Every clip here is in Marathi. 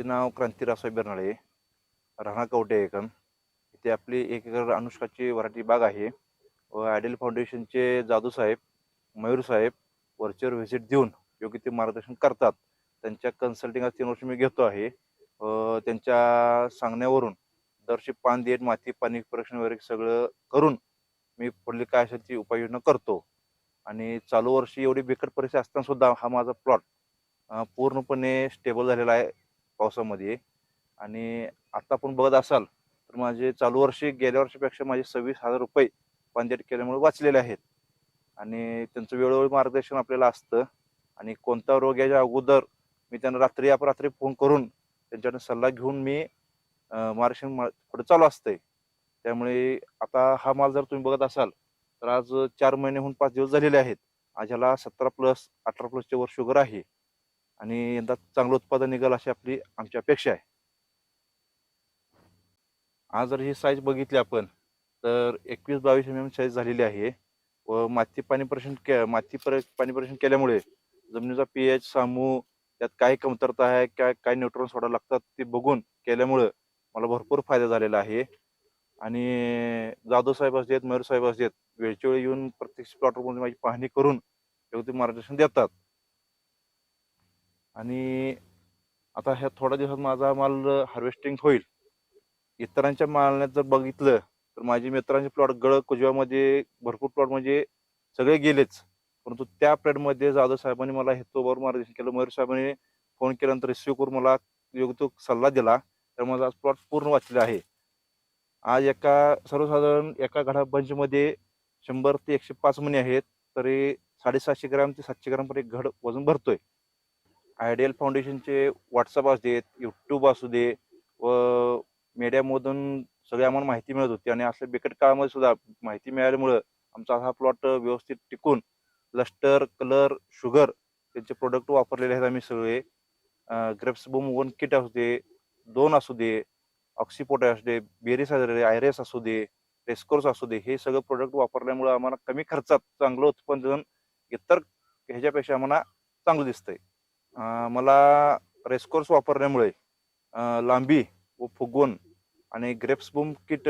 माझे नाव क्रांतीरावसाहेब बेर्नाळे राणा कवटे एकम इथे आपली एक एकर अनुष्काची वराठी बाग आहे. व आयडियल फाउंडेशनचे जादू साहेब मयूर साहेब वरचेवर व्हिजिट देऊन योग्य ते मार्गदर्शन करतात. त्यांच्या कन्सल्टिंग आज तीन वर्ष मी घेतो आहे. व त्यांच्या सांगण्यावरून दरशी पान देत माती पाणी परीक्षण वगैरे सगळं करून मी पुढली काय असेल ती उपाययोजना करतो. आणि चालू वर्षी एवढी बिकट परिस्थिती असताना सुद्धा हा माझा प्लॉट पूर्णपणे स्टेबल झालेला आहे. पावसामध्ये. आणि आत्ता आपण बघत असाल तर माझे चालू वर्षी गेल्या वर्षीपेक्षा माझे सव्वीस हजार रुपये पंचायत केल्यामुळे वाचलेले आहेत. आणि त्यांचं वेळोवेळी मार्गदर्शन आपल्याला असतं. आणि कोणता रोग याच्या अगोदर मी त्यांना रात्री अपरात्री फोन करून त्यांच्याकडून सल्ला घेऊन मी मार्गदर्शन पुढे चालू असतंय. त्यामुळे आता हा माल जर तुम्ही बघत असाल तर आज चार महिनेहून पाच दिवस झालेले आहेत. आज ह्याला सतरा प्लस अठरा प्लसचे वर शुगर आहे. आणि यंदा चांगलं उत्पादन निघाल अशी आपली आमची अपेक्षा आहे. आज जर ही साईज बघितली आपण तर एकवीस बावीस एम एम साईज झालेली आहे. व माती पाणी परीक्षण के माती पर पाणी परीक्षण केल्यामुळे जमिनीचा पी एच सामू त्यात काय कमतरता आहे काय काय न्यूट्रॉन सोडायला लागतात ते बघून केल्यामुळं मला भरपूर फायदा झालेला आहे. आणि जाधव साहेब असतात मयूर साहेब असतात वेळच्या वेळी येऊन प्रत्यक्ष प्लॉटवर माझी पाहणी करून योग्य ते मार्गदर्शन देतात. आणि आता ह्या थोड्या दिवसात माझा माल हार्वेस्टिंग होईल. इतरांच्या मालण्यात जर बघितलं तर माझे मित्रांचे प्लॉट गळ कुजव्यामध्ये भरपूर प्लॉट म्हणजे सगळे गेलेच. परंतु त्या प्लॉटमध्ये जाधव साहेबांनी मला हेतूवर मार्गदर्शन केलं. मयूर साहेबांनी फोन केल्यानंतर रिसिव्ह करून मला योग्य तो सल्ला दिला. तर माझा आज प्लॉट पूर्ण वाचलेला आहे. आज एका सर्वसाधारण एका घडा बंचमध्ये शंभर ते एकशे पाच मणी आहेत. तरी साडेसातशे ग्रॅम ते सातशे ग्रामपर्यंत घड वजन भरतोय. आयडियल फाउंडेशनचे व्हॉट्सअप असू देत यूट्यूब असू दे व मीडियामधून सगळी आम्हाला माहिती मिळत होती. आणि असल्या बिकट काळामध्ये सुद्धा माहिती मिळाल्यामुळं आमचा हा प्लॉट व्यवस्थित टिकून लस्टर कलर शुगर त्यांचे प्रोडक्ट वापरलेले आहेत आम्ही सगळे. ग्रेप्स बूम वन किट असू दे दोन असू दे ऑक्सिपोटा असू दे बेरीस असू दे आयरेस असू दे रेस्कोर्स असू दे हे सगळं प्रोडक्ट वापरल्यामुळे आम्हाला कमी खर्चात चांगलं उत्पादन इतर ह्याच्यापेक्षा आम्हाला चांगलं दिसतंय. मला रेस्कोर्स वापरल्यामुळे लांबी व फुगवण आणि ग्रेप्स बूम किट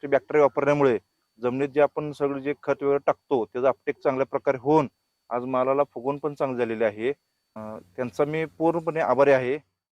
चे बॅक्टेरिया वापरल्यामुळे जमिनीत जे आपण सगळं जे खत वगैरे टाकतो त्याचा अपटेक चांगल्या प्रकारे होऊन आज मालाला फुगवण पण चांगलं झालेले आहे. त्यांचा मी पूर्णपणे आभारी आहे.